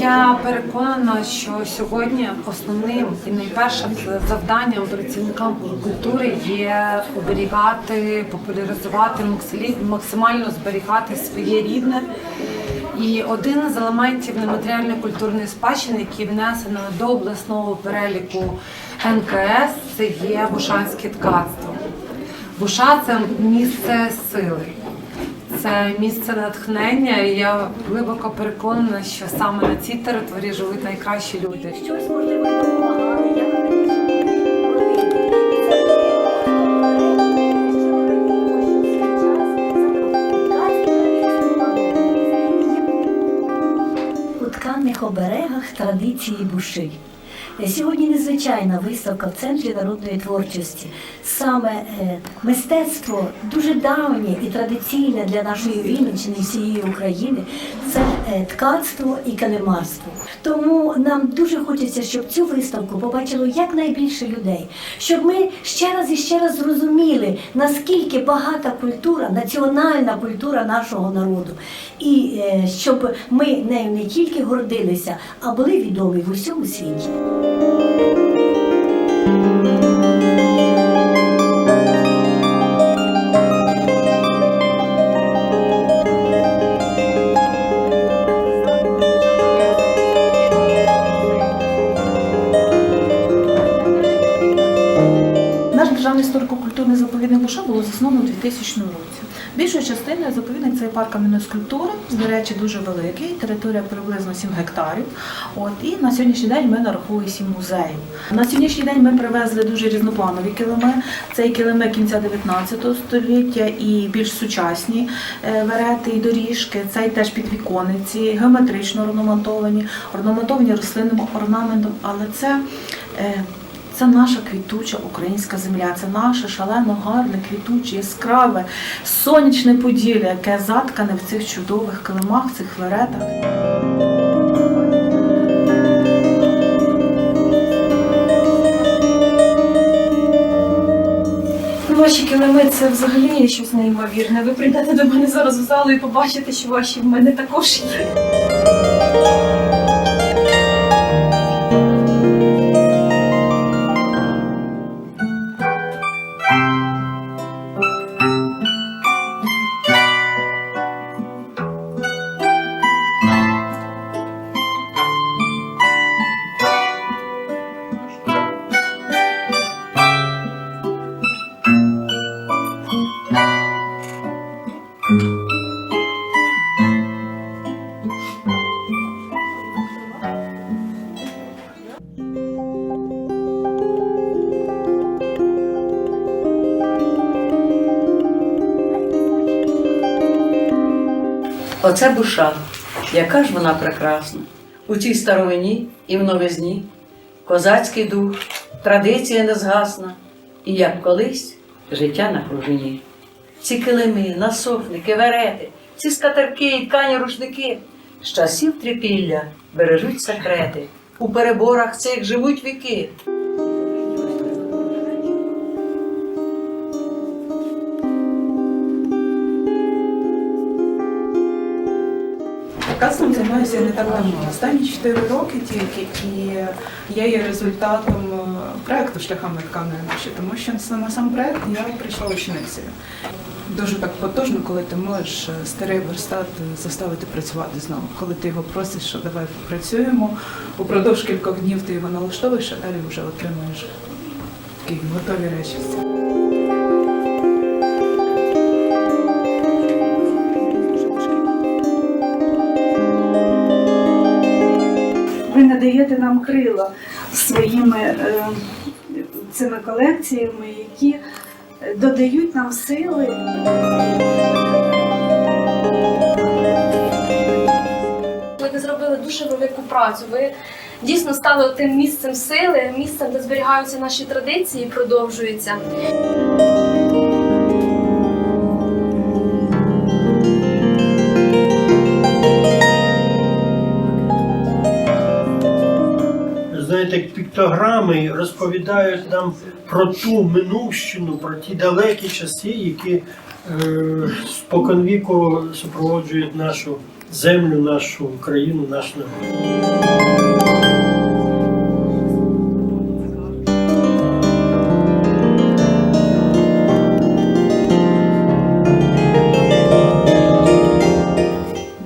Я переконана, що сьогодні основним і найпершим завданням працівникам культури є оберігати, популяризувати, максимально зберігати своє рідне. І один з елементів нематеріальної культурної спадщини, який внесено до обласного переліку НКС, це є Бушанське ткацтво. Буша це місце сили. Це місце натхнення, і я глибоко переконана, що саме на цій території живуть найкращі люди. Щось можливо допомагали, у тканих оберегах традиції буши. Сьогодні незвичайна виставка в центрі народної творчості. Саме е, мистецтво дуже давнє і традиційне для нашої Вінниччини і всієї України це е, ткацтво і калемарство. Тому нам дуже хочеться, щоб цю виставку побачило якнайбільше людей, щоб ми ще раз і ще раз зрозуміли, наскільки багата культура, національна культура нашого народу, і е, щоб ми нею не тільки гордилися, а були відомі в усьому світі. Наш Засновано у 2000 році. Більшою частиною заповідник це парк кам'яної скульптури, до речі, дуже великий, територія приблизно 7 гектарів. От і на сьогоднішній день ми нарахуємо 7 музеїв. На сьогоднішній день ми привезли дуже різнопланові килими. Це і килими кінця 19 століття і більш сучасні е, верети і доріжки. Це і теж підвіконниці, геометрично орнаментовані, орнаментовані рослинним орнаментом, але це. Це наша квітуча українська земля, це наше шалено гарне, квітуче, яскраве, сонячне поділля, яке заткане в цих чудових килимах, цих веретах. Ваші килими це взагалі щось неймовірне. Ви прийдете до мене зараз в залу і побачите, що ваші в мене також є. Оце буша, яка ж вона прекрасна. У цій старовині і в новизні, козацький дух, традиція незгасна, і як колись життя на пружині. Ці килими, насофники, верети, ці скатерки і ткані рушники з часів трипілля бережуть секрети, у переборах цих живуть віки. Ткацтвом займаюся не так давно. Останні 4 роки тільки, і я є результатом е, проекту шляхами тканої тому що на сам проект я прийшла ученицею. Дуже так потужно, коли ти можеш е, старий верстат заставити працювати знову. Коли ти його просиш, що давай попрацюємо, упродовж кількох днів ти його налаштовуєш, а далі вже отримуєш такі готові речі. Надаєте нам крила своїми е, цими колекціями, які додають нам сили. Ви зробили дуже велику працю. Ви дійсно стали тим місцем сили, місцем, де зберігаються наші традиції і продовжуються. Як піктограми розповідають нам про ту минувщину, про ті далекі часи, які е, споконвіку супроводжують нашу землю нашу, Україну, наш народ.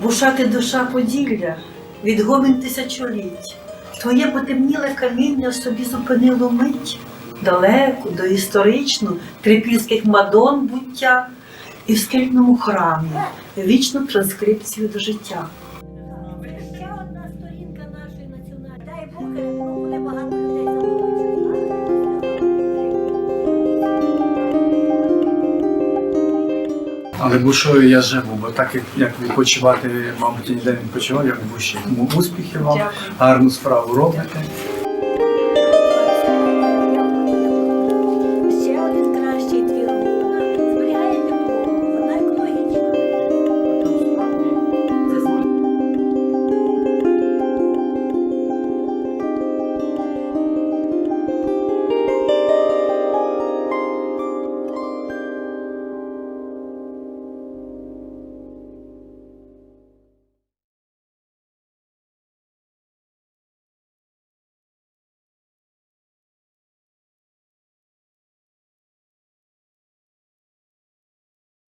Бушати душа Поділля, відгомін тисячоліть. Твоє потемніле каміння собі зупинило мить, далеку, доісторичну, трипільських мадон буття і в скельному храмі вічну транскрипцію до життя. Але бушою я живу, бо так як, як відпочивати, мабуть, ніде не відпочивав, я в буші. Тому успіхів вам, гарну справу робите.